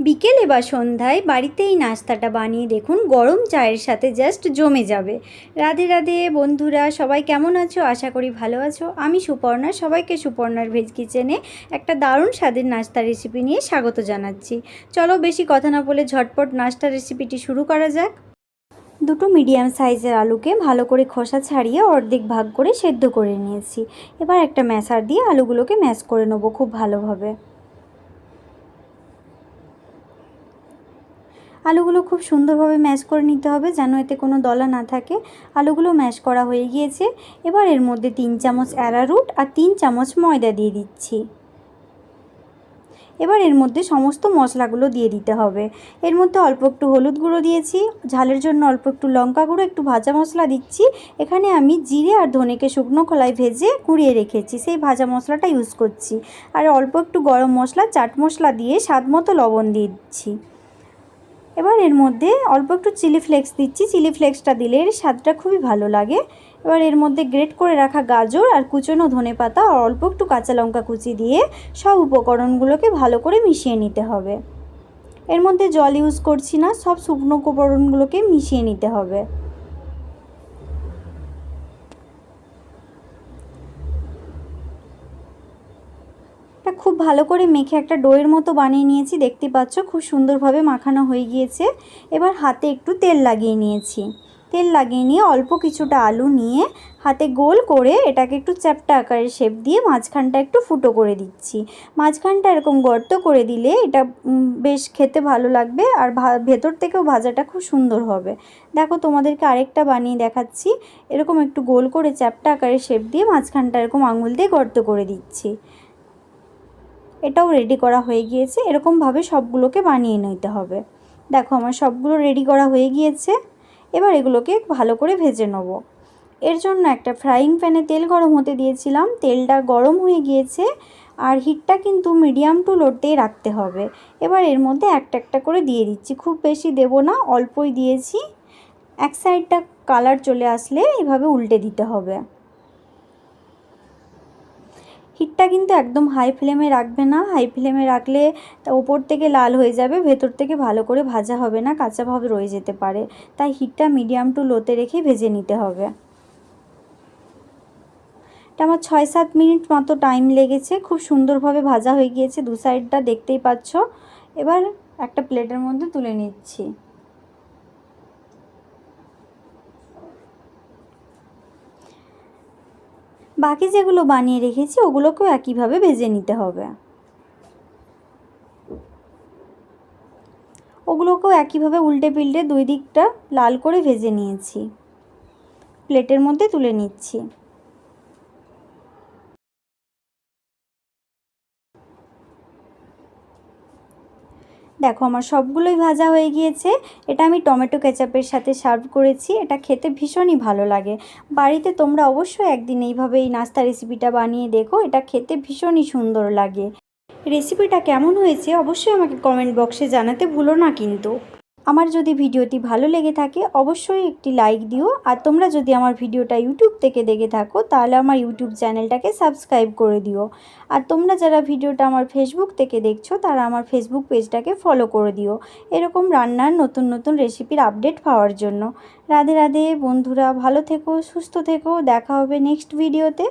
বিকেলে বা সন্ধ্যায় বাড়িতে এই নাস্তাটা বানিয়ে দেখুন, গরম চায়ের সাথে জাস্ট জমে যাবে। রাধে রাধে বন্ধুরা, সবাই কেমন আছো? আশা করি ভালো আছো। আমি সুপর্ণা, সবাইকে সুপর্ণার ভেজ কিচেনে একটা দারুণ স্বাদের নাস্তা রেসিপি নিয়ে স্বাগত জানাচ্ছি। চলো বেশি কথা না বলে ঝটপট নাস্তা রেসিপিটি শুরু করা যাক। দুটো মিডিয়াম সাইজের আলুকে ভালো করে খোসা ছাড়িয়ে অর্ধেক ভাগ করে সেদ্ধ করে নিয়েছি। এবার একটা ম্যাশার দিয়ে আলুগুলোকে ম্যাশ করে নেব খুব ভালোভাবে। আলুগুলো খুব সুন্দরভাবে ম্যাশ করে নিতে হবে যেন এতে কোনো দলা না থাকে। আলুগুলো ম্যাশ করা হয়ে গিয়েছে। এবার এর মধ্যে তিন চামচ অ্যারারুট আর তিন চামচ ময়দা দিয়ে দিচ্ছি। এবার এর মধ্যে সমস্ত মশলাগুলো দিয়ে দিতে হবে। এর মধ্যে অল্প একটু হলুদ গুঁড়ো দিয়েছি। ঝালের জন্য অল্প একটু লঙ্কা গুঁড়ো, একটু ভাজা মশলা দিচ্ছি। এখানে আমি জিরে আর ধনেকে শুকনো খোলায় ভেজে কুড়িয়ে রেখেছি। সেই ভাজা মশলাটা ইউজ করছি। আর অল্প একটু গরম মশলা, চাট মশলা দিয়ে স্বাদ মতো লবণ দিয়ে দিচ্ছি। এবার এর মধ্যে অল্প একটু চিলি ফ্লেক্স দিচ্ছি। চিলি ফ্লেক্সটা দিলে এর স্বাদটা খুবই ভালো লাগে। এবার এর মধ্যে গ্রেট করে রাখা গাজর আর কুচনো ধনে পাতা আর অল্প একটু কাঁচা লঙ্কা কুচি দিয়ে সব উপকরণগুলোকে ভালো করে মিশিয়ে নিতে হবে। এর মধ্যে জল ইউজ করছি না, সব শুকনো উপকরণগুলোকে মিশিয়ে নিতে হবে। খুব ভালো করে মেখে একটা ডোয়ের মতো বানিয়ে নিয়েছি। দেখতে পাচ্ছ খুব সুন্দরভাবে মাখানো হয়ে গিয়েছে। এবার হাতে একটু তেল লাগিয়ে নিয়েছি। তেল লাগিয়ে নিয়ে অল্প কিছুটা আলু নিয়ে হাতে গোল করে এটাকে একটু চ্যাপটা আকারের শেপ দিয়ে মাঝখানটা একটু ফুটো করে দিচ্ছি। মাঝখানটা এরকম গর্ত করে দিলে এটা বেশ খেতে ভালো লাগবে আর ভেতর থেকেও ভাজাটা খুব সুন্দর হবে। দেখো তোমাদেরকে আরেকটা বানিয়ে দেখাচ্ছি। এরকম একটু গোল করে চ্যাপটা আকারের শেপ দিয়ে মাঝখানটা এরকম আঙুল দিয়ে গর্ত করে দিচ্ছি। এটাও রেডি করা হয়ে গিয়েছে। এরকমভাবে সবগুলোকে বানিয়ে নিতে হবে। দেখো, আমার সবগুলো রেডি করা হয়ে গিয়েছে। এবার এগুলোকে ভালো করে ভেজে নেব। এর জন্য একটা ফ্রাইং প্যানে তেল গরম হতে দিয়েছিলাম। তেলটা গরম হয়ে গিয়েছে আর হিটটা কিন্তু মিডিয়াম টু লোতেই রাখতে হবে। এবার এর মধ্যে একটা একটা করে দিয়ে দিচ্ছি। খুব বেশি দেব না, অল্পই দিয়েছি। এক সাইডটা কালার চলে আসলে এভাবে উল্টে দিতে হবে। হিটটা কিন্তু একদম হাই ফ্লেমে রাখবে না। হাই ফ্লেমে রাখলে ওপর থেকে লাল হয়ে যাবে, ভেতর থেকে ভালো করে ভাজা হবে না কাঁচাভাবে রয়ে যেতে পারে। তাই হিটটা মিডিয়াম টু লোতে রেখে ভেজে নিতে হবে। এটা আমার ছয় সাত মিনিট মতো টাইম লেগেছে। খুব সুন্দরভাবে ভাজা হয়ে গিয়েছে। দু সাইডটা দেখতেই পাচ্ছ। এবার একটা প্লেটের মধ্যে তুলে নিচ্ছি। বাকি যেগুলো বানিয়ে রেখেছি, ওগুলোকেও একইভাবে ভেজে নিতে হবে। ওগুলোকেও একইভাবে উল্টে পিল্টে দুই দিকটা লাল করে ভেজে নিয়েছি। প্লেটের মধ্যে তুলে নিচ্ছি। দেখো আমার সবগুলোই ভাজা হয়ে গিয়েছে। এটা আমি টমেটো কেচাপের সাথে সার্ভ করেছি। এটা খেতে ভীষণই ভালো লাগে। বাড়িতে তোমরা অবশ্যই একদিন এইভাবে এই নাস্তা রেসিপিটা বানিয়ে দেখো। এটা খেতে ভীষণই সুন্দর লাগে। রেসিপিটা কেমন হয়েছে অবশ্যই আমাকে কমেন্ট বক্সে জানাতে ভুলো না কিন্তু। আমার যদি ভিডিওটি ভালো লেগে থাকে, অবশ্যই একটি লাইক দিও। আর তোমরা যদি আমার ভিডিওটা ইউটিউব থেকে দেখে থাকো, তাহলে আমার ইউটিউব চ্যানেলটাকে সাবস্ক্রাইব করে দিও। আর তোমরা যারা ভিডিওটা আমার ফেসবুক থেকে দেখছ, তারা আমার ফেসবুক পেজটাকে ফলো করে দিও। এরকম রান্নার নতুন নতুন রেসিপির আপডেট পাওয়ার জন্য। রাধে রাধে, বন্ধুরা, ভালো থেকো, সুস্থ থেকো, দেখা হবে নেক্সট ভিডিওতে